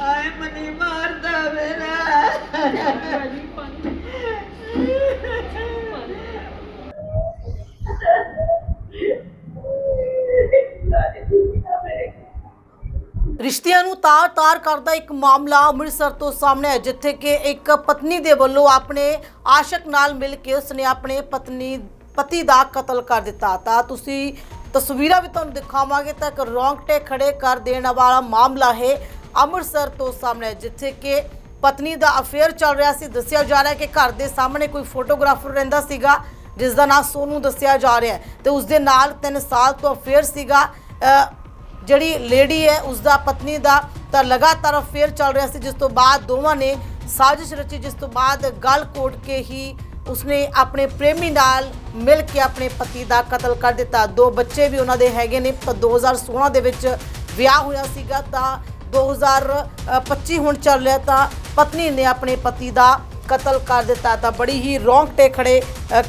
ਆਏ ਮਨੀ ਮਾਰਦਾ ਮੇਰਾ ਰਿਸ਼ਤਿਆਂ ਨੂੰ ਤਾਰ-ਤਾਰ ਕਰਦਾ ਇੱਕ ਮਾਮਲਾ ਅੰਮ੍ਰਿਤਸਰ ਤੋਂ ਸਾਹਮਣੇ ਆਇਆ, ਜਿੱਥੇ ਕਿ ਇੱਕ ਪਤਨੀ ਦੇ ਵੱਲੋਂ ਆਪਣੇ ਆਸ਼ਕ ਨਾਲ ਮਿਲ ਕੇ ਉਸਨੇ ਆਪਣੇ ਪਤਨੀ, ਪਤੀ ਦਾ ਕਤਲ ਕਰ ਦਿੱਤਾ। ਤਾਂ ਤੁਸੀਂ ਤਸਵੀਰਾਂ ਵੀ ਤੁਹਾਨੂੰ ਦਿਖਾਵਾਂਗੇ ਤਾਂ ਇੱਕ ਰੌਂਗਟੇ ਖੜੇ ਕਰ ਦੇਣ ਵਾਲਾ ਮਾਮਲਾ ਹੈ ਅੰਮ੍ਰਿਤਸਰ ਤੋਂ ਸਾਹਮਣੇ, ਜਿੱਥੇ ਕਿ ਪਤਨੀ ਦਾ ਅਫੇਅਰ ਚੱਲ ਰਿਹਾ ਸੀ। ਦੱਸਿਆ ਜਾ ਰਿਹਾ ਕਿ ਘਰ ਦੇ ਸਾਹਮਣੇ ਕੋਈ ਫੋਟੋਗ੍ਰਾਫਰ ਰਹਿੰਦਾ ਸੀਗਾ ਜਿਸ ਦਾ ਨਾਮ ਸੋਨੂ ਦੱਸਿਆ ਜਾ ਰਿਹਾ ਹੈ ਤੇ ਉਸ ਦੇ ਨਾਲ 3 ਸਾਲ ਤੋਂ ਅਫੇਅਰ ਸੀਗਾ। ਜਿਹੜੀ ਲੇਡੀ ਹੈ ਉਸ ਦਾ ਪਤਨੀ ਦਾ ਤਾਂ ਲਗਾਤਾਰ ਅਫੇਅਰ ਚੱਲ ਰਿਹਾ ਸੀ, ਜਿਸ ਤੋਂ ਬਾਅਦ ਦੋਵਾਂ ਨੇ ਸਾਜ਼ਿਸ਼ ਰਚੀ, ਜਿਸ ਤੋਂ ਬਾਅਦ ਗੱਲ ਕੋਟ ਕੇ ਹੀ ਉਸਨੇ ਆਪਣੇ ਪ੍ਰੇਮੀ ਨਾਲ ਮਿਲ ਕੇ ਆਪਣੇ ਪਤੀ ਦਾ ਕਤਲ ਕਰ ਦਿੱਤਾ। ਦੋ ਬੱਚੇ ਵੀ ਉਹਨਾਂ ਦੇ ਹੈਗੇ ਨੇ। ਤਾਂ 2016 ਦੇ ਵਿੱਚ ਵਿਆਹ ਹੋਇਆ ਸੀਗਾ ਤਾਂ 2025 ਹੁਣ ਚੱਲ ਰਿਹਾ ਤਾਂ ਪਤਨੀ ਨੇ ਆਪਣੇ ਪਤੀ ਦਾ ਕਤਲ ਕਰ ਦਿੱਤਾ। ਤਾਂ ਬੜੀ ਹੀ ਰੌਂਗਟੇ ਖੜੇ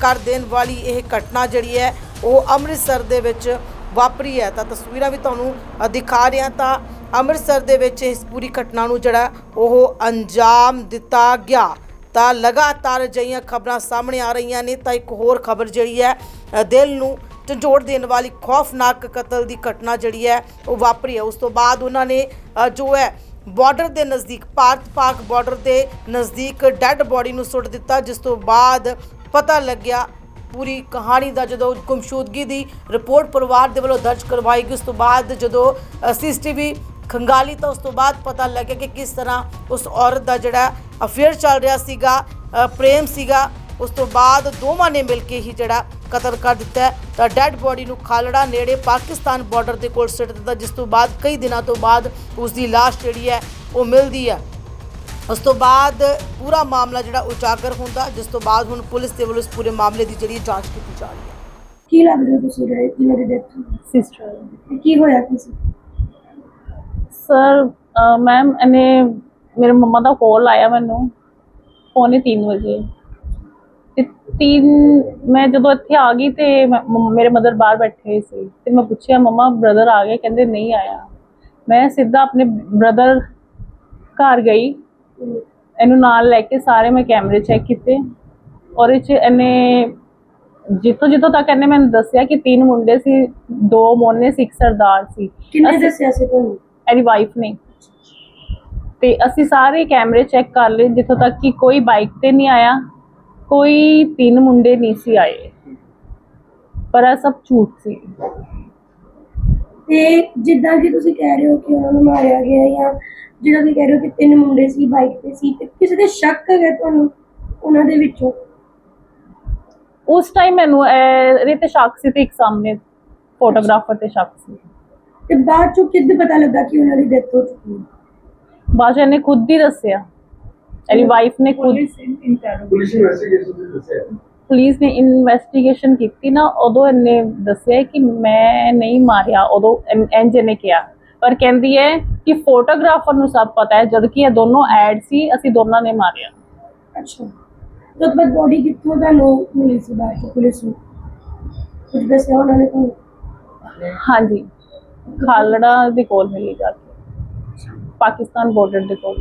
ਕਰ ਦੇਣ ਵਾਲੀ ਇਹ ਘਟਨਾ ਜਿਹੜੀ ਹੈ, ਉਹ ਅੰਮ੍ਰਿਤਸਰ ਦੇ ਵਿੱਚ ਵਾਪਰੀ ਹੈ। ਤਾਂ ਤਸਵੀਰਾਂ ਵੀ ਤੁਹਾਨੂੰ ਦਿਖਾ ਰਿਹਾ ਤਾਂ ਅੰਮ੍ਰਿਤਸਰ ਦੇ ਵਿੱਚ ਇਸ ਪੂਰੀ ਘਟਨਾ ਨੂੰ ਜਿਹੜਾ ਉਹ ਅੰਜਾਮ ਦਿੱਤਾ ਗਿਆ। ਤਾਂ ਲਗਾਤਾਰ ਅਜਿਹੀਆਂ ਖਬਰਾਂ ਸਾਹਮਣੇ ਆ ਰਹੀਆਂ ਨੇ, ਤਾਂ ਇੱਕ ਹੋਰ ਖਬਰ ਜਿਹੜੀ ਹੈ ਦਿਲ ਨੂੰ ਝੰਜੋੜ ਦੇਣ ਵਾਲੀ ਖੌਫਨਾਕ ਕਤਲ ਦੀ ਘਟਨਾ ਜਿਹੜੀ ਹੈ, ਉਹ ਵਾਪਰੀ ਹੈ। ਉਸ ਤੋਂ ਬਾਅਦ ਉਹਨਾਂ ਨੇ ਜੋ ਹੈ, ਬਾਰਡਰ ਦੇ ਨਜ਼ਦੀਕ ਭਾਰਤ ਪਾਕ ਬਾਰਡਰ ਦੇ ਨਜ਼ਦੀਕ ਡੈੱਡ ਬੋਡੀ ਨੂੰ ਸੁੱਟ ਦਿੱਤਾ, ਜਿਸ ਤੋਂ ਬਾਅਦ ਪਤਾ ਲੱਗਿਆ, ਪੂਰੀ ਕਹਾਣੀ ਦਾ ਜਦੋਂ ਗੁੰਮਸ਼ੂਦਗੀ ਦੀ ਰਿਪੋਰਟ ਪਰਿਵਾਰ ਦੇ ਵੱਲੋਂ ਦਰਜ ਕਰਵਾਈ ਗਈ, ਉਸ ਤੋਂ ਬਾਅਦ ਜਦੋਂ ਸੀਸੀਟੀਵੀ ਖੰਗਾਲੀ ਤਾਂ ਉਸ ਤੋਂ ਬਾਅਦ ਪਤਾ ਲੱਗਿਆ ਕਿ ਕਿਸ ਤਰ੍ਹਾਂ ਉਸ ਔਰਤ ਦਾ ਜਿਹੜਾ ਅਫੇਅਰ ਚੱਲ ਰਿਹਾ ਸੀਗਾ ਪ੍ਰੇਮ ਸੀਗਾ ਉਸ ਤੋਂ ਬਾਅਦ ਦੋਵਾਂ ਨੇ ਮਿਲ ਕੇ ਹੀ ਜਿਹੜਾ ਕਤਲ ਕਰ ਦਿੱਤਾ। ਤਾਂ ਡੈੱਡ ਬੋਡੀ ਨੂੰ ਖਾਲੜਾ ਨੇੜੇ ਪਾਕਿਸਤਾਨ ਬਾਰਡਰ ਦੇ ਕੋਲ ਸਿੱਟ ਦਿੱਤਾ ਜਿਸ ਤੋਂ ਬਾਅਦ ਕਈ ਦਿਨਾਂ ਤੋਂ ਬਾਅਦ ਉਸ ਦੀ ਲਾਸ਼ ਜਿਹੜੀ ਹੈ ਉਹ ਮਿਲਦੀ ਹੈ। ਉਸ ਤੋਂ ਬਾਅਦ ਪੂਰਾ ਮਾਮਲਾ ਜਿਹੜਾ ਉਜਾਗਰ ਹੁੰਦਾ ਜਿਸ ਤੋਂ ਬਾਅਦ ਹੁਣ ਪੁਲਿਸ ਦੇ ਵੱਲੋਂ ਇਸ ਪੂਰੇ ਮਾਮਲੇ ਦੀ ਜਿਹੜੀ ਜਾਂਚ ਕੀਤੀ ਜਾ ਰਹੀ ਹੈ। ਕੀ ਲੱਗਦਾ ਤੁਸੀਂ ਜਿਹੜੇ ਜਿਹਨਾਂ ਦੀ ਡੈਥ ਸਿਸਟਰ ਤੇ ਕੀ ਹੋਇਆ ਕਿਸੇ ਸਰ ਮੈਮ ਇਹਨੇ ਮੇਰੇ ਮੰਮਾ ਦਾ ਕਾਲ ਆਇਆ ਮੈਨੂੰ ਪੌਣੇ 3 ਵਜੇ। ਤੇ ਤਿੰਨ ਮੈਂ ਜਦੋਂ ਇੱਥੇ ਆ ਗਈ ਤੇ ਮੈਂ- ਮੇਰੇ ਮਦਰ ਬਾਹਰ ਬੈਠੇ ਸੀ। ਤੇ ਮੈਂ ਪੁੱਛਿਆ ਮੰਮਾ ਬ੍ਰਦਰ ਆ ਗਏ? ਕਹਿੰਦੇ ਨਹੀਂ ਆਇਆ। ਮੈਂ ਸਿੱਧਾ ਆਪਣੇ ਬ੍ਰਦਰ ਘਰ ਗਈ। ਇਹਨੂੰ ਨਾਲ ਲੈ ਕੇ ਸਾਰੇ ਮੈਂ ਕੈਮਰੇ ਚੈੱਕ ਕੀਤੇ। ਔਰ ਇਹ ਚ ਇਹਨੇ ਜਿੱਥੋਂ ਜਿੱਥੋਂ ਤੱਕ ਇਹਨੇ ਮੈਨੂੰ ਦੱਸਿਆ ਕਿ ਤਿੰਨ ਮੁੰਡੇ ਸੀ ਦੋ ਮੋਨੇ ਸਿੱਖ ਸਰਦਾਰ ਸੀ। ਕਿੰਨੇ ਅਸੀਂ- ਦੱਸਿਆ ਸੀ ਤੁਹਾਨੂੰ? ਇਹਦੀ ਵਾਈਫ ਨੇ। ਤੇ ਅਸੀਂ ਸਾਰੇ ਕੈਮਰੇ ਚੈੱਕ ਕਰ ਲਏ ਜਿੱਥੋਂ ਤੱਕ ਕਿ ਕੋਈ ਬਾਈਕ ਤੇ ਨਹੀਂ ਆਇਆ ਕੋਈ ਤਿੰਨ ਮੁੰਡੇ ਨਹੀਂ ਸੀ ਆਏ। ਪਰ ਇਹ ਸਭ ਝੂਠ ਸੀ। ਤੇ ਜਿੱਦਾਂ ਕਿ ਤੁਸੀਂ ਕਹਿ ਰਹੇ ਹੋ ਕਿ ਉਹਨਾਂ ਨੂੰ ਮਾਰਿਆ ਗਿਆ ਜਾਂ ਜਿਹੜਾ ਤੁਸੀਂ ਕਹਿ ਰਹੇ ਹੋ ਕਿ ਤਿੰਨ ਮੁੰਡੇ ਸੀ ਬਾਈਕ ਤੇ ਸੀ ਤੇ ਕਿਸੇ ਦੇ ਸ਼ੱਕ ਹੈਗਾ ਤੁਹਾਨੂੰ ਉਹਨਾਂ ਦੇ ਵਿੱਚੋਂ? ਉਸ ਟਾਈਮ ਮੈਨੂੰ ਇਹ- ਇਹਦੇ ਤੇ ਸ਼ੱਕ ਸੀ ਤੇ ਇੱਕ ਸਾਹਮਣੇ ਫੋਟੋਗ੍ਰਾਫਰ ਤੇ ਸ਼ੱਕ ਸੀ। ਤੇ ਬਾਅਦ ਚੋਂ ਕਿੱਦ ਪਤਾ ਲੱਗਾ ਕਿ ਉਹਨਾਂ ਦੀ ਡੈਥ ਹੋ ਚੁੱਕੀ ਹੈ? ਬਾਅਦ 'ਚ ਇਹਨੇ ਖੁਦ ਹੀ ਦੱਸਿਆ। ਇਹਦੀ ਵਾਈਫ ਨੇ ਖੁਦ ਪੁਲਿਸ ਇਨਵੈਸਟੀਗੇਸ਼ਨ ਦੇ ਦੱਸਿਆ। ਪੁਲਿਸ ਨੇ ਇਨਵੈਸਟੀਗੇਸ਼ਨ ਕੀਤੀ ਨਾ ਉਦੋਂ ਇਹਨੇ ਦੱਸਿਆ ਕਿ ਮੈਂ ਨਹੀਂ ਮਾਰਿਆ ਉਦੋਂ ਐਨਜੇ ਨੇ ਕਿਹਾ। ਪਰ ਕਹਿੰਦੀ ਹੈ ਕਿ ਫੋਟੋਗ੍ਰਾਫਰ ਨੂੰ ਸਭ ਪਤਾ ਹੈ ਜਦ ਕਿ ਇਹ ਦੋਨੋਂ ਐਡ ਸੀ ਅਸੀਂ ਦੋਨਾਂ ਨੇ ਮਾਰਿਆ। ਅੱਛਾ। ਤਾਂ ਬਾਅਦ ਬੋਡੀ ਕਿੱਥੋਂ ਦਾ ਲੋ ਮਿਲੀ ਸੀ ਬਾਅਦ ਚੋਂ ਪੁਲਿਸ ਨੂੰ? ਕੁਝ ਦੱਸਿਆ ਉਹਨਾਂ ਨੇ ਤੁਹਾਨੂੰ ਹਾਂਜੀ। ਖਾਲੜਾ ਦੇ ਕੋਲ ਮਿਲੀ ਜਾ ਕੇ। ਪਾਕਿਸਤਾਨ ਬਾਰਡਰ ਦੇ ਕੋਲ।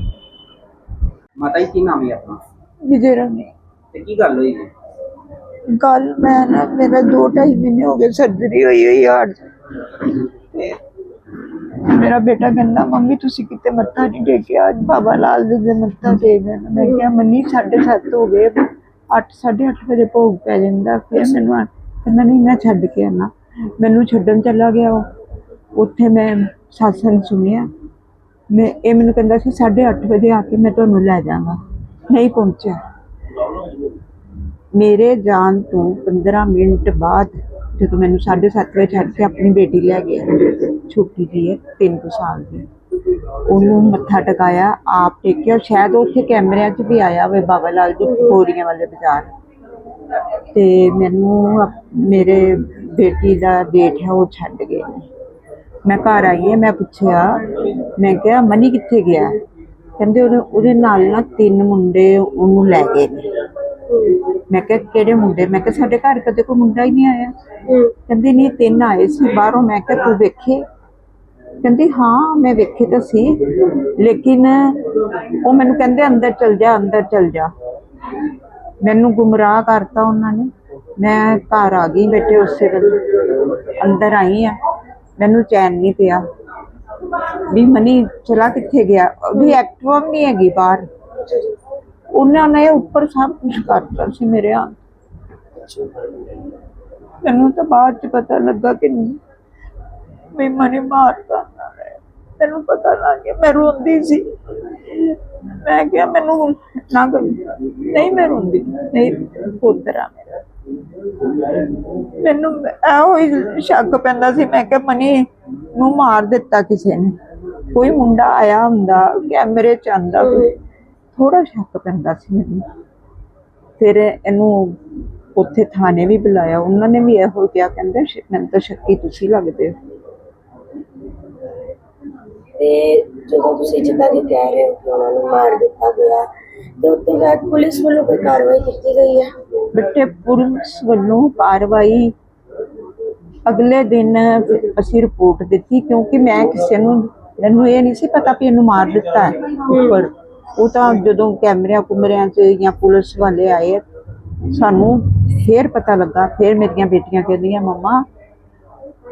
ਮਾਤਾ ਜੀ ਕੀ ਨਾਮ ਹੈ ਆਪਣਾ? ਵਿਜੇ ਰਾਣੀ। ਤੇ ਕੀ ਗੱਲ ਹੋਈ ਜੀ ਕੱਲ ਮੈਂ ਨਾ ਮੇਰਾ 2.5 ਮਹੀਨੇ ਹੋ ਗਏ ਸਰਜਰੀ ਹੋਈ ਹੋਈ ਹਾਰਟ। ਤੇ। ਮੇਰਾ ਬੇਟਾ ਕਹਿੰਦਾ ਮੰਮੀ ਤੁਸੀਂ ਕਿਤੇ ਮੱਥਾ ਨਹੀਂ ਟੇਕਿਆ? ਅੱਜ ਬਾਬਾ ਲਾਲ ਜੀ ਦੇ ਮੱਥਾ ਟੇਕ ਦੇਣਾ ਮੈਂ ਕਿਹਾ ਮੰਨੀ 7:30 ਹੋ ਗਏ 8 8:30 ਵਜੇ ਭੋਗ ਪੈ ਜਾਂਦਾ। ਫਿਰ ਮੈਨੂੰ ਆ- ਕਹਿੰਦਾ ਨਹੀਂ ਮੈਂ ਛੱਡ ਕੇ ਆਣਾ ਮੈਨੂੰ ਛੱਡਣ ਚਲਾ ਗਿਆ ਉਹ। ਉੱਥੇ ਮੈਂ satsang ਸੁਣਿਆ ਮੈਂ, ਇਹ ਮੈਨੂੰ ਕਹਿੰਦਾ ਸੀ 8:30 ਵਜੇ ਆ ਕੇ ਮੈਂ ਤੁਹਾਨੂੰ ਲੈ ਜਾਵਾਂਗਾ ਨਹੀਂ ਪਹੁੰਚਿਆ। ਮੇਰੇ ਜਾਣ ਤੋਂ 15 ਮਿੰਟ ਬਾਅਦ ਜਦੋਂ ਮੈਨੂੰ 7:30 ਵਜੇ ਛੱਡ ਕੇ ਆਪਣੀ ਬੇਟੀ ਲੈ ਗਿਆ ਛੋਟੀ ਜਿਹੀ ਹੈ 3 ਸਾਲ ਦੀ। ਉਹਨੂੰ ਮੱਥਾ ਟਿਕਾਇਆ, ਆਪ ਟੇਕਿਆ। ਸ਼ਾਇਦ ਉੱਥੇ ਕੈਮਰਿਆਂ 'ਚ ਵੀ ਆਇਆ ਹੋਵੇ, ਬਾਬਾ ਲਾਲ ਜੀ ਬੋਰੀਆਂ ਵਾਲੇ ਬਾਜ਼ਾਰ। ਤੇ ਮੈਨੂੰ ਮੇਰੇ ਬੇਟੀ ਦਾ ਡੇਟ ਹੈ, ਉਹ ਛੱਡ ਗਿਆ ਮੈਂ ਘਰ ਆਈ ਹਾਂ, ਮੈਂ ਪੁੱਛਿਆ, ਮੈਂ ਕਿਹਾ, ਮਨੀ ਕਿੱਥੇ ਗਿਆ? ਕਹਿੰਦੇ ਉਹਦੇ ਉਹਦੇ ਨਾਲ ਨਾ ਤਿੰਨ ਮੁੰਡੇ ਉਹਨੂੰ ਲੈ ਗਏ ਨੇ। ਮੈਂ ਕਿਹਾ, ਕਿਹੜੇ ਮੁੰਡੇ? ਮੈਂ ਕਿਹਾ, ਸਾਡੇ ਘਰ ਕਦੇ ਕੋਈ ਮੁੰਡਾ ਹੀ ਨਹੀਂ ਆਇਆ। ਕਹਿੰਦੇ, ਨਹੀਂ, ਤਿੰਨ ਆਏ ਸੀ, ਬਾਹਰੋਂ। ਮੈਂ ਕਿਹਾ, ਤੂੰ ਵੇਖੇ? ਕਹਿੰਦੀ, ਹਾਂ, ਮੈਂ ਵੇਖੇ ਤਾਂ ਸੀ, ਲੇਕਿਨ ਉਹ ਮੈਨੂੰ ਕਹਿੰਦੇ, ਅੰਦਰ ਚਲ ਜਾ, ਅੰਦਰ ਚਲ ਜਾ। ਮੈਨੂੰ ਗੁੰਮਰਾਹ ਕਰਤਾ ਉਹਨਾਂ ਨੇ। ਮੈਂ ਘਰ ਆ ਗਈ ਬੇਟੇ, ਉਸੇ ਵੇਲੇ ਅੰਦਰ ਆਈ ਆ ਮੈਨੂੰ ਚੈਨ ਨਹੀਂ ਪਿਆ। ਵੀ ਮਨੀ ਚਲਾ ਕਿੱਥੇ ਗਿਆ? ਉਹਦੀ ਐਕਟਿਵਾ ਨਹੀਂ ਹੈਗੀ ਬਾਹਰ। ਉਹਨਾਂ ਨੇ ਉੱਪਰ ਸਭ ਕੁਝ ਕਰਤਾ ਸੀ ਮੇਰੇ ਆ ਮੈਨੂੰ ਤਾਂ ਬਾਅਦ ਚ ਪਤਾ ਲੱਗਾ ਕਿ ਵੀ ਮਨੀ ਮਾਰਤਾ ਮੈਨੂੰ ਪਤਾ ਲੱਗ ਗਿਆ ਮੈਂ ਰੋਂਦੀ ਸੀ। ਮੈਂ ਕਿਹਾ, ਮੈਨੂੰ ਨਾ ਕਰ। ਨਹੀਂ, ਮੈਂ ਰੋਂਦੀ ਨਹੀਂ। ਪੁੱਤਰਾ ਮੈਨੂੰ ਇਹੋ ਹੀ ਸ਼ੱਕ ਪੈਂਦਾ ਸੀ। ਮੈਂ ਕਿਹਾ, ਮਨੀ ਨੂੰ ਮਾਰ ਦਿੱਤਾ ਕਿਸੇ ਨੇ। ਕੋਈ ਮੁੰਡਾ ਆਇਆ ਹੁੰਦਾ, ਕੈਮਰੇ ਚ ਆਂਦਾ ਥੋੜਾ ਸ਼ੱਕ ਪੈਂਦਾ ਸੀ ਮੈਨੂੰ। ਫਿਰ ਇਹਨੂੰ ਉੱਥੇ ਥਾਣੇ ਵੀ ਬੁਲਾਇਆ। ਉਹਨਾਂ ਨੇ ਵੀ ਇਹੋ ਕਿਹਾ, ਕਹਿੰਦੇ, ਮੈਨੂੰ ਤਾਂ ਸ਼ੱਕੀ ਤੁਸੀਂ ਲੱਗਦੇ ਹੋ। ਤੇ ਜਦੋਂ ਤੁਸੀਂ ਜਿੱਦਾਂ ਕਿ ਕਹਿ ਰਹੇ ਹੋ ਕਿ ਉਹਨਾਂ ਨੂੰ ਮਾਰ ਦਿੱਤਾ ਗਿਆ, ਤੇ ਉਸ ਤੋਂ ਬਾਅਦ ਪੁਲਿਸ ਵੱਲੋਂ ਕੋਈ ਕਾਰਵਾਈ ਕੀਤੀ ਗਈ ਹੈ? ਬੇਟੇ, ਪੁਲਿਸ ਵੱਲੋਂ ਕਾਰਵਾਈ ਅਗਲੇ ਦਿਨ ਅਸੀਂ ਰਿਪੋਰਟ ਦਿੱਤੀ, ਕਿਉਂਕਿ ਮੈਂ ਕਿਸੇ ਨੂੰ, ਮੈਨੂੰ ਇਹ ਨਹੀਂ ਸੀ ਪਤਾ ਵੀ ਇਹਨੂੰ ਮਾਰ ਦਿੱਤਾ ਹੈ। ਉੱਪਰ ਉਹ ਤਾਂ ਜਦੋਂ ਕੈਮਰਿਆਂ ਕੁਮਰਿਆਂ 'ਚ ਜਾਂ ਪੁਲਿਸ ਵਾਲੇ ਆਏ, ਸਾਨੂੰ ਫੇਰ ਪਤਾ ਲੱਗਾ, ਫੇਰ ਮੇਰੀਆਂ ਬੇਟੀਆਂ ਕਹਿੰਦੀਆਂ, ਮੰਮਾ,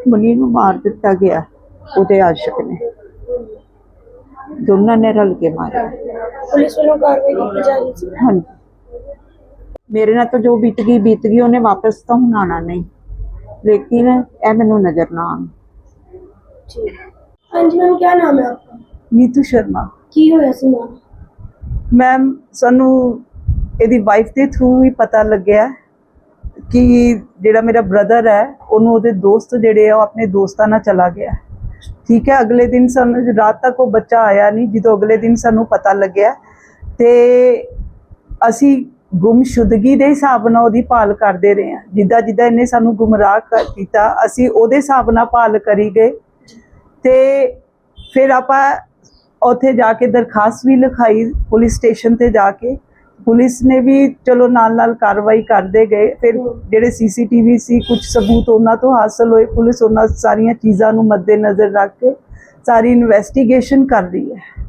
ਮਨੀ ਨੂੰ ਮਾਰ ਦਿੱਤਾ ਗਿਆ, ਉਹਦੇ ਆਸ਼ਿਕ ਨੇ। ਦੋਨਾਂ ਨੇ ਰਲ ਕੇ ਮਾਰਿਆ। ਪੁਲਿਸ ਵੱਲੋਂ ਕਾਰਵਾਈ ਕੀਤੀ ਜਾ ਰਹੀ ਸੀ? ਹਾਂਜੀ। ਮੇਰੇ ਨਾਲ ਤਾਂ ਜੋ ਬੀਤ ਗਈ ਬੀਤ ਗਈ ਉਹਨੇ ਵਾਪਸ ਤਾਂ ਹੁਣ ਆਉਣਾ ਨਹੀਂ। ਲੇਕਿਨ ਇਹ ਮੈਨੂੰ ਨਜ਼ਰ ਨਾ ਆਉਣ। ਠੀਕ। ਹਾਂਜੀ ਮੈਮ ਕੀ ਨਾਮ ਹੈ ਆਪਕਾ? ਨੀਤੂ ਸ਼ਰਮਾ। ਕੀ ਹੋਇਆ ਸੀ ਮੈਮ? ਮੈਮ ਸਾਨੂੰ ਇਹਦੀ ਵਾਈਫ ਦੇ ਥਰੂ ਹੀ ਪਤਾ ਲੱਗਿਆ ਕਿ ਜਿਹੜਾ ਮੇਰਾ ਬ੍ਰਦਰ ਹੈ ਉਹਨੂੰ ਉਹਦੇ ਦੋਸਤ ਜਿਹੜੇ ਆ ਉਹ ਆਪਣੇ ਦੋਸਤਾਂ ਨਾਲ ਚਲਾ ਗਿਆ। ਠੀਕ ਹੈ, ਅਗਲੇ ਦਿਨ ਸਾਨੂੰ ਰਾਤ ਤੱਕ ਉਹ ਬੱਚਾ ਆਇਆ ਨਹੀਂ, ਜਦੋਂ ਅਗਲੇ ਦਿਨ ਸਾਨੂੰ ਪਤਾ ਲੱਗਿਆ ਤੇ ਅਸੀਂ ਗੁੰਮਸ਼ੁਦਗੀ ਦੇ ਹਿਸਾਬ ਨਾਲ ਉਹਦੀ ਭਾਲ ਕਰਦੇ ਰਹੇ ਹਾਂ। ਜਿੱਦਾਂ ਜਿੱਦਾਂ ਇਹਨੇ ਸਾਨੂੰ ਗੁੰਮਰਾਹ ਕਰ ਕੀਤਾ, ਅਸੀਂ ਉਹਦੇ ਹਿਸਾਬ ਨਾਲ ਭਾਲ ਕਰੀ ਗਏ ਤੇ ਫਿਰ ਆਪਾਂ ਉੱਥੇ ਜਾ ਕੇ ਦਰਖਾਸਤ ਵੀ ਲਿਖਾਈ, ਪੁਲਿਸ ਸਟੇਸ਼ਨ ਤੇ ਜਾ ਕੇ ਪੁਲਿਸ ਨੇ ਵੀ ਚਲੋ ਨਾਲ ਨਾਲ ਕਾਰਵਾਈ ਕਰਦੇ ਗਏ। ਫਿਰ ਜਿਹੜੇ ਸੀਸੀਟੀਵੀ ਸੀ ਕੁਝ ਸਬੂਤ ਉਹਨਾਂ ਤੋਂ ਹਾਸਲ ਹੋਏ। ਪੁਲਿਸ ਉਹਨਾਂ ਸਾਰੀਆਂ ਚੀਜ਼ਾਂ ਨੂੰ ਮੱਦੇਨਜ਼ਰ ਰੱਖ ਕੇ ਸਾਰੀ ਇਨਵੈਸਟੀਗੇਸ਼ਨ ਕਰ ਰਹੀ ਹੈ।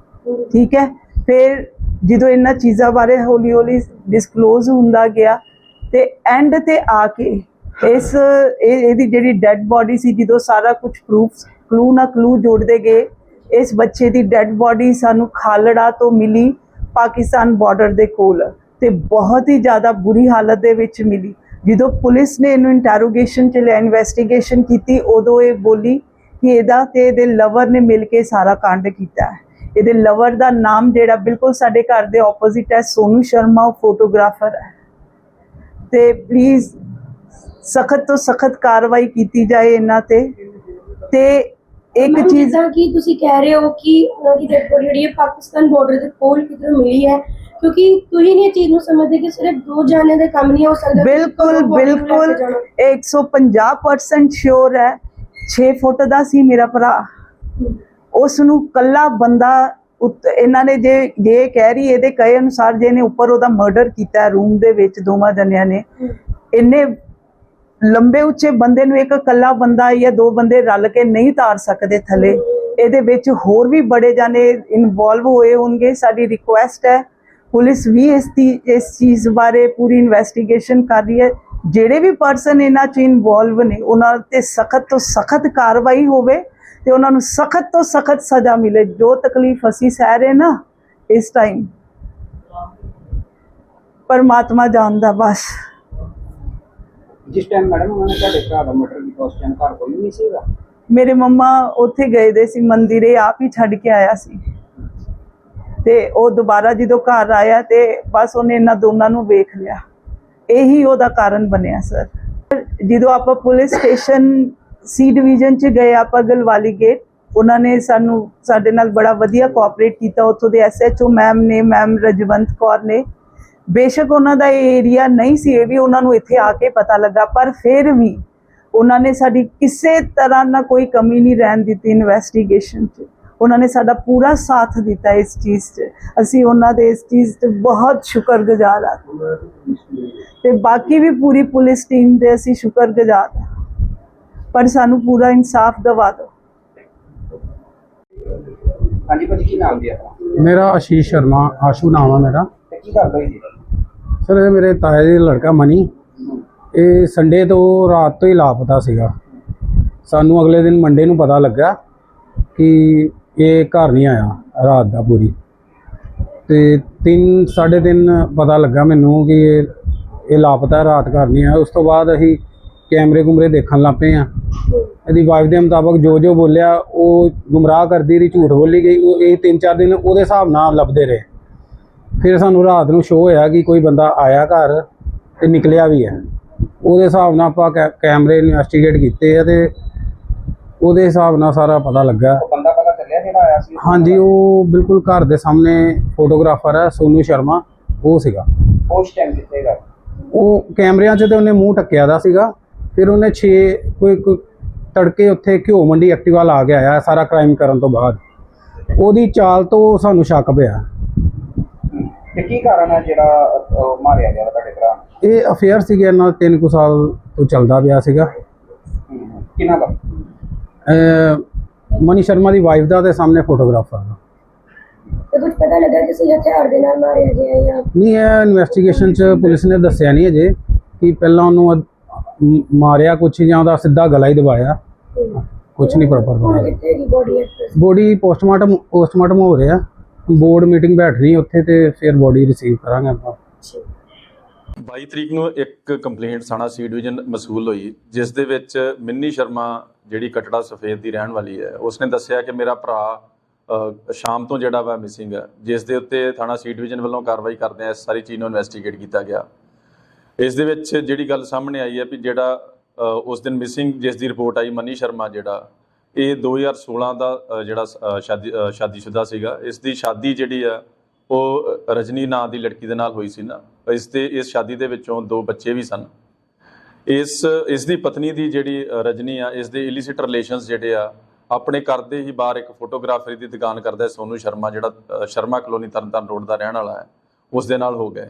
ਠੀਕ ਹੈ? ਫਿਰ ਜਦੋਂ ਇਹਨਾਂ ਚੀਜ਼ਾਂ ਬਾਰੇ ਹੌਲੀ ਹੌਲੀ ਡਿਸਕਲੋਜ਼ ਹੁੰਦਾ ਗਿਆ ਤੇ ਐਂਡ ਤੇ ਆ ਕੇ ਇਸ, ਇਹ- ਇਹਦੀ ਜਿਹੜੀ ਡੈੱਡ ਬਾਡੀ ਸੀ, ਜਦੋਂ ਸਾਰਾ ਕੁਝ ਪ੍ਰੂਫ ਕਲੂ ਨਾ ਕਲੂ ਜੋੜਦੇ ਗਏ, ਇਸ ਬੱਚੇ ਦੀ ਡੈੱਡ ਬਾਡੀ ਸਾਨੂੰ ਖਾਲੜਾ ਤੋਂ ਮਿਲੀ। ਪਾਕਿਸਤਾਨ ਬਾਰਡਰ ਦੇ ਕੋਲ ਤੇ ਬਹੁਤ ਹੀ ਜ਼ਿਆਦਾ ਬੁਰੀ ਹਾਲਤ ਦੇ ਵਿੱਚ ਮਿਲੀ। ਜਦੋਂ ਪੁਲਿਸ ਨੇ ਇਹਨੂੰ ਇੰਟਰੋਗੇਸ਼ਨ ਚ ਲਿਆ ਇਨਵੈਸਟੀਗੇਸ਼ਨ ਕੀਤੀ, ਉਦੋਂ ਇਹ ਬੋਲੀ ਕਿ ਇਹਦਾ ਤੇ ਇਹਦੇ ਲਵਰ ਨੇ ਮਿਲ ਕੇ ਸਾਰਾ ਕਾਂਡ ਕੀਤਾ ਹੈ। ਇਹਦੇ ਲਵਰ ਦਾ ਨਾਮ ਜਿਹੜਾ ਬਿਲਕੁਲ ਸਾਡੇ ਘਰ ਦੇ ਆਪੋਜ਼ਿਟ ਹੈ, ਸੋਨੂ ਸ਼ਰਮਾ, ਉਹ ਫੋਟੋਗ੍ਰਾਫਰ ਹੈ। ਤੇ ਪਲੀਜ਼ ਸਖਤ ਤੋਂ ਸਖਤ ਕਾਰਵਾਈ ਕੀਤੀ ਜਾਏ ਇਹਨਾਂ ਤੇ। ਤੇ ਇੱਕ ਚੀਜ਼ ਜਿੱਦਾਂ ਕਿ ਤੁਸੀਂ ਕਹਿ ਰਹੇ ਹੋ ਕਿ ਉਹਨਾਂ ਦੀ ਡੈਡ ਬੋਡੀ ਜਿਹੜੀ ਹੈ ਪਾਕਿਸਤਾਨ ਬਾਰਡਰ ਦੇ ਕੋਲ ਕਿਧਰ ਮਿਲੀ ਹੈ ਕਿਉਂਕਿ ਤੁਸੀਂ ਨਹੀਂ ਇਹ ਚੀਜ਼ ਨੂੰ ਸਮਝਦੇ ਕਿ ਸਿਰਫ ਦੋ ਜਾਣੇ ਦਾ ਕੰਮ ਨਹੀਂ ਹੋ ਸਕਦਾ ਬਿਲਕੁਲ ਨੂੰ ਬਿਲਕੁਲ। ਜਾਣਾ। ਇਹ 150% ਸ਼ੋਰ ਹੈ। 6 ਫੁੱਟ ਦਾ ਸੀ ਮੇਰਾ ਭਰਾ। ਉਸ ਨੂੰ ਕੱਲਾ ਬੰਦਾ ਇਹਨਾਂ ਨੇ ਜੇ ਜੇ ਕਹਿ ਰਹੀ ਇਹਦੇ ਕਹੇ ਅਨੁਸਾਰ ਜੇ ਇਹਨੇ ਉੱਪਰ ਉਹਦਾ ਮਰਡਰ ਕੀਤਾ ਰੂਮ ਦੇ ਵਿੱਚ ਦੋਵਾਂ ਜਣਿਆਂ ਨੇ ਇੰਨੇ ਲੰਬੇ ਉੱਚੇ ਬੰਦੇ ਨੂੰ ਇੱਕ ਇਕੱਲਾ ਬੰਦਾ ਜਾਂ ਦੋ ਬੰਦੇ ਰਲ ਕੇ ਨਹੀਂ ਤਾਰ ਸਕਦੇ ਥੱਲੇ। ਇਹਦੇ ਵਿੱਚ ਹੋਰ ਵੀ ਬੜੇ ਜਾਣੇ ਇਨਵੋਲਵ ਹੋਏ ਹੋਣਗੇ। ਸਾਡੀ ਰਿਕੁਐਸਟ ਹੈ, ਪੁਲਿਸ ਵੀ ਇਸ ਦੀ, ਇਸ ਚੀਜ਼ ਬਾਰੇ ਪੂਰੀ ਇਨਵੈਸਟੀਗੇਸ਼ਨ ਕਰ ਰਹੀ ਹੈ। ਜਿਹੜੇ ਵੀ ਪਰਸਨ ਇਹਨਾਂ 'ਚ ਇਨਵੋਲਵ ਨੇ, ਉਹਨਾਂ ਤੇ ਸਖਤ ਤੋਂ ਸਖਤ ਕਾਰਵਾਈ ਹੋਵੇ ਤੇ ਉਹਨਾਂ ਨੂੰ ਸਖਤ ਤੋਂ ਸਖਤ ਸਜ਼ਾ ਮਿਲੇ। ਜੋ ਤਕਲੀਫ ਅਸੀਂ ਸਹਿ ਰਹੇ ਨਾ ਇਸ ਟਾਈਮ ਪਰਮਾਤਮਾ ਜਾਣਦਾ ਬਸ। ਜਿਸ ਟਾਈਮ ਮੈਡਮ ਉਹਨਾਂ ਨੇ ਤੁਹਾਡੇ ਭਰਾ ਦਾ ਮਰਡਰ ਕੀਤਾ, ਉਸ ਘਰ ਕੋਈ ਨਹੀਂ ਸੀਗਾ? ਮੇਰੇ ਮੰਮਾ ਉੱਥੇ ਗਏ ਦੇ ਸੀ, ਮੰਦਿਰੇ ਆਪ ਹੀ ਛੱਡ ਕੇ ਆਇਆ ਸੀ। ਤੇ ਉਹ ਦੁਬਾਰਾ ਜਦੋਂ ਘਰ ਆਇਆ ਤੇ ਬਸ ਉਹਨੇ ਇਹਨਾਂ ਦੋਨਾਂ ਨੂੰ ਵੇਖ ਲਿਆ। ਇਹੀ ਉਹਦਾ ਕਾਰਨ ਬਣਿਆ, ਸਰ। ਜਦੋਂ ਆਪਾਂ ਪੁਲਿਸ ਸਟੇਸ਼ਨ, ਸੀ ਡਿਵੀਜ਼ਨ ਚ ਗਏ ਆਪਾਂ ਗਲਵਾਲੀ ਗੇਟ ਉਹਨਾਂ ਨੇ ਸਾਨੂੰ ਸਾਡੇ ਨਾਲ ਬੜਾ ਵਧੀਆ ਕੋਆਪਰੇਟ ਕੀਤਾ। ਉੱਥੋਂ ਦੇ ਐਸਐਚਓ ਮੈਮ ਨੇ ਮੈਮ ਰਜਵੰਤ ਕੌਰ ਨੇ ਬੇਸ਼ੱਕ ਉਹਨਾਂ ਦਾ ਇਹ ਏਰੀਆ ਨਹੀਂ ਸੀ ਇਹ ਵੀ ਉਹਨਾਂ ਨੂੰ ਇੱਥੇ ਆ ਕੇ ਪਤਾ ਲੱਗਾ ਪਰ ਫਿਰ ਵੀ ਉਹਨਾਂ ਨੇ ਸਾਡੀ ਕਿਸੇ ਤਰ੍ਹਾਂ ਨਾਲ ਕੋਈ ਕਮੀ ਨਹੀਂ ਰਹਿਣ ਦਿੱਤੀ ਇਨਵੈਸਟੀਗੇਸ਼ਨ 'ਚ। ਉਹਨਾਂ ਨੇ ਸਾਡਾ ਪੂਰਾ ਸਾਥ ਦਿੱਤਾ ਇਸ ਚੀਜ਼ 'ਚ। ਅਸੀਂ ਉਹਨਾਂ ਦੇ ਇਸ ਚੀਜ਼ 'ਤੇ ਬਹੁਤ ਸ਼ੁਕਰਗੁਜ਼ਾਰ ਹਾਂ। ਤੇ ਬਾਕੀ ਵੀ ਪੂਰੀ ਪੁਲਿਸ ਟੀਮ ਦੇ ਅਸੀਂ ਸ਼ੁਕਰਗੁਜ਼ਾਰ ਹਾਂ। ਪਰ ਸਾਨੂੰ ਪੂਰਾ ਇਨਸਾਫ ਦਿਵਾ ਦਿਓ। ਹਾਂਜੀ ਭਾਜੀ ਕੀ ਨਾਮ ਆਪਣਾ? ਮੇਰਾ ਆਸ਼ੀਸ਼ ਸ਼ਰਮਾ ਆਸ਼ੂ ਨਾਮ ਆ ਮੇਰਾ। ਕੀ ਗੱਲ ਹੋਈ ਜੀ? ਸਰ, ਇਹ ਮੇਰੇ ਤਾਏ ਦੇ ਲੜਕਾ ਮਨੀ, ਇਹ ਸੰਡੇ ਤੋਂ ਰਾਤ ਤੋਂ ਹੀ ਲਾਪਤਾ ਸੀਗਾ। ਸਾਨੂੰ ਅਗਲੇ ਦਿਨ ਮੰਡੇ ਨੂੰ ਪਤਾ ਲੱਗਾ ਕਿ ਇਹ ਘਰ ਨਹੀਂ ਆਇਆ, ਰਾਤ ਦਾ ਪੂਰੀ। ਤੇ 3 3:30 ਪਤਾ ਲੱਗਾ ਮੈਨੂੰ ਕਿ ਇਹ ਇਹ ਲਾਪਤਾ, ਰਾਤ ਘਰ ਨਹੀਂ ਆਇਆ। ਉਸ ਤੋਂ ਬਾਅਦ ਅਸੀਂ ਕੈਮਰੇ ਕੁਮਰੇ ਦੇਖਣ ਲੱਗ ਪਏ ਆ ਇਹਦੀ ਵਾਈਫ ਦੇ ਮੁਤਾਬਕ ਜੋ ਜੋ ਬੋਲਿਆ, ਉਹ ਗੁੰਮਰਾਹ ਕਰਦੀ ਰਹੀ, ਝੂਠ ਬੋਲੀ ਗਈ। ਉਹ ਇਹ 3-4 ਦਿਨ ਉਹਦੇ ਹਿਸਾਬ ਨਾਲ ਲੱਭਦੇ ਰਹੇ। ਫਿਰ ਸਾਨੂੰ ਰਾਤ ਨੂੰ ਸ਼ੋਅ ਹੋਇਆ ਕਿ ਕੋਈ ਬੰਦਾ ਆਇਆ ਘਰ ਤੇ ਨਿਕਲਿਆ ਵੀ ਹੈ। ਉਹਦੇ ਹਿਸਾਬ ਨਾਲ ਆਪਾਂ ਕੈਮਰੇ ਇਨਵੈਸਟੀਗੇਟ ਕੀਤੇ ਆ ਤੇ ਉਹਦੇ ਹਿਸਾਬ ਨਾਲ ਸਾਰਾ ਪਤਾ ਲੱਗਾ। ਉਹ ਬੰਦਾ ਪਤਾ ਚੱਲਿਆ ਜਿਹੜਾ ਆਇਆ ਸੀ? ਹਾਂਜੀ ਉਹ ਬਿਲਕੁਲ ਘਰ ਦੇ ਸਾਹਮਣੇ ਫੋਟੋਗ੍ਰਾਫਰ ਹੈ ਸੋਨੂ ਸ਼ਰਮਾ ਉਹ ਸੀਗਾ। ਉਸ ਟਾਈਮ ਕਿੱਥੇ ਗਾ ਉਹ ਕੈਮਰਿਆਂ 'ਚ ਤੇ ਉਹਨੇ ਮੂੰਹ ਟੱਕਿਆ ਦਾ ਸੀਗਾ। ਫਿਰ ਉਹਨੇ 6 ਕੋਈ ਕੋਈ ਤੜਕੇ ਉੱਥੇ ਘਿਓ ਮੰਡੀ ਐਕਟਿਵਾ ਲਾ ਕੇ ਆਇਆ ਸਾਰਾ ਕ੍ਰਾਈਮ ਕਰਨ ਤੋਂ ਬਾਅਦ। ਉਹਦੀ ਚਾਲ ਤੋਂ ਸਾਨੂੰ ਸ਼ੱਕ ਪਿਆ। ਤੇ ਕੀ ਕਾਰਨ ਹੈ ਜਿਹੜਾ ਅਹ, ਮਾਰਿਆ ਗਿਆ ਤੁਹਾਡੇ ਭਰਾ ਨੂੰ? ਇਹ ਅਫੇਅਰ ਸੀਗੇ ਇਹਨਾਂ ਦਾ 3 ਕੁ ਸਾਲ ਤੋਂ ਚੱਲਦਾ ਪਿਆ ਸੀਗਾ। ਹਮ, ਕਿਹਨਾਂ ਦਾ? ਅਹ ਮਨੀ ਸ਼ਰਮਾ ਦੀ ਵਾਈਫ ਦਾ ਤੇ ਸਾਹਮਣੇ ਫੋਟੋਗ੍ਰਾਫਰ ਦਾ। ਤੇ ਕੁਝ ਪਤਾ ਲੱਗਾ ਕਿਸੇ ਹਥਿਆਰ ਦੇ ਨਾਲ ਮਾਰਿਆ ਗਿਆ ਜਾਂ ਨਹੀਂ ਇਹ ਇਨਵੈਸਟੀਗੇਸ਼ਨ ਚ ਪੁਲਿਸ ਨੇ ਦੱਸਿਆ ਨਹੀਂ ਅਜੇ ਕਿ ਪਹਿਲਾਂ ਉਹਨੂੰ ਮ- ਮਾਰਿਆ ਕੁਛ ਜਾਂ ਉਹਦਾ ਸਿੱਧਾ ਗਲਾ ਹੀ ਦਬਾਇਆ। ਕੁਛ ਨਹੀਂ ਪ੍ਰੋਪਰ ਹੁਣ ਪਤਾ ਕਿੱਥੇ ਦੀ body actress body postmortem postmortem ਹੋ ਰਿਹਾ। ਬੋਰਡ ਮੀਟਿੰਗ ਬੈਠ ਉੱਥੇ ਤੇ ਫਿਰ ਬੋਡੀ ਰਿਸੀਵ ਕਰਾਂਗੇ ਆਪਾਂ। 22 ਤਰੀਕ ਨੂੰ ਇੱਕ ਕੰਪਲੇਂਟ ਸਾਣਾ ਸੀ ਡਿਵੀਜ਼ਨ ਮਸੂਲ ਹੋਈ, ਜਿਸ ਦੇ ਵਿੱਚ ਮਿੰਨੀ ਸ਼ਰਮਾ ਜਿਹੜੀ ਕਟੜਾ ਸਫੇਦ ਦੀ ਰਹਿਣ ਵਾਲੀ ਹੈ, ਉਸਨੇ ਦੱਸਿਆ ਕਿ ਮੇਰਾ ਭਰਾ ਸ਼ਾਮ ਤੋਂ ਜਿਹੜਾ ਵਾ ਮਿਸਿੰਗ ਹੈ, ਜਿਸ ਦੇ ਉੱਤੇ ਥਾਣਾ ਸੀ ਡਿਵੀਜ਼ਨ ਵੱਲੋਂ ਕਾਰਵਾਈ ਕਰਦੇ ਆ, ਇਸ ਸਾਰੀ ਚੀਜ਼ ਨੂੰ ਇਨਵੈਸਟੀਗੇਟ ਕੀਤਾ ਗਿਆ। ਇਸ ਦੇ ਵਿੱਚ ਜਿਹੜੀ ਗੱਲ ਸਾਹਮਣੇ ਆਈ ਹੈ ਵੀ ਜਿਹੜਾ ਉਸ ਦਿਨ ਮਿਸਿੰਗ ਜਿਸ ਦੀ ਰਿਪੋਰਟ ਆਈ, ਮਨੀ ਸ਼ਰਮਾ ਜਿਹੜਾ ਇਹ 2016 ਦਾ ਜਿਹੜਾ ਅ, ਸ਼ਾਦੀ ਅ, ਸ਼ਾਦੀशुदा ਸੀਗਾ ਇਸ ਦੀ ਸ਼ਾਦੀ ਜਿਹੜੀ ਆ ਉਹ ਰਜਨੀ ਨਾਂ ਦੀ ਲੜਕੀ ਦੇ ਨਾਲ ਹੋਈ ਸੀ ਨਾ। ਇਸ ਤੇ ਇਸ ਸ਼ਾਦੀ ਦੇ ਵਿੱਚੋਂ ਦੋ ਬੱਚੇ ਵੀ ਸਨ। ਇਸ ਇਸ ਦੀ ਪਤਨੀ ਦੀ ਜਿਹੜੀ ਰਜਨੀ ਆ ਇਸ ਦੇ ਇਲਿਸਿਟ ਰਿਲੇਸ਼ਨਸ ਜਿਹੜੇ ਆ ਆਪਣੇ ਘਰ ਦੇ ਹੀ ਬਾਹਰ ਇੱਕ ਫੋਟੋਗ੍ਰਾਫਰੀ ਦੀ ਦੁਕਾਨ ਕਰਦਾ ਹੈ ਸੋਨੂ ਸ਼ਰਮਾ ਜਿਹੜਾ ਸ਼ਰਮਾ ਕਲੋਨੀ ਤਰਨਤਾਰਨ ਰੋਡ ਦਾ ਰਹਿਣ ਵਾਲਾ ਹੈ ਉਸ ਦੇ ਨਾਲ ਹੋ ਗਏ।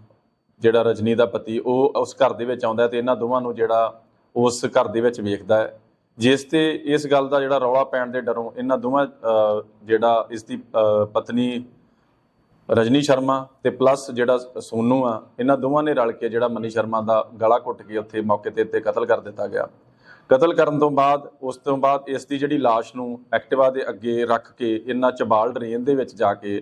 ਜਿਹੜਾ ਰਜਨੀ ਦਾ ਪਤੀ, ਉਹ ਉਸ ਘਰ ਦੇ ਵਿੱਚ ਆਉਂਦਾ ਹੈ ਤੇ ਇਹਨਾਂ ਦੋਵਾਂ ਨੂੰ ਜਿਹੜਾ ਉਸ ਘਰ ਦੇ ਵਿੱਚ ਵੇਖਦਾ ਹੈ। ਜਿਸ ਤੇ ਇਸ ਗੱਲ ਦਾ ਜਿਹੜਾ ਰੌਲਾ ਪੈਣ ਦੇ ਡਰੋਂ ਇਹਨਾਂ ਦੋਵਾਂ ਜਿਹੜਾ ਇਸ ਦੀ ਪਤਨੀ ਰਜਨੀ ਸ਼ਰਮਾ ਤੇ ਪਲੱਸ ਜਿਹੜਾ ਸੋਨੂ ਆ, ਇਹਨਾਂ ਦੋਵਾਂ ਨੇ ਰਲ ਕੇ ਜਿਹੜਾ ਮਨੀ ਸ਼ਰਮਾ ਦਾ ਗਲਾ ਘੁੱਟ ਕੇ ਉੱਥੇ ਮੌਕੇ ਤੇ ਤੇ ਕਤਲ ਕਰ ਦਿੱਤਾ ਗਿਆ। ਕਤਲ ਕਰਨ ਤੋਂ ਬਾਅਦ, ਉਸ ਤੋਂ ਬਾਅਦ ਇਸ ਦੀ ਜਿਹੜੀ ਲਾਸ਼ ਨੂੰ ਐਕਟਿਵਾ ਦੇ ਅੱਗੇ ਰੱਖ ਕੇ ਇਹਨਾਂ ਚਬਾਲ ਡਰੇਨ ਦੇ ਵਿੱਚ ਜਾ ਕੇ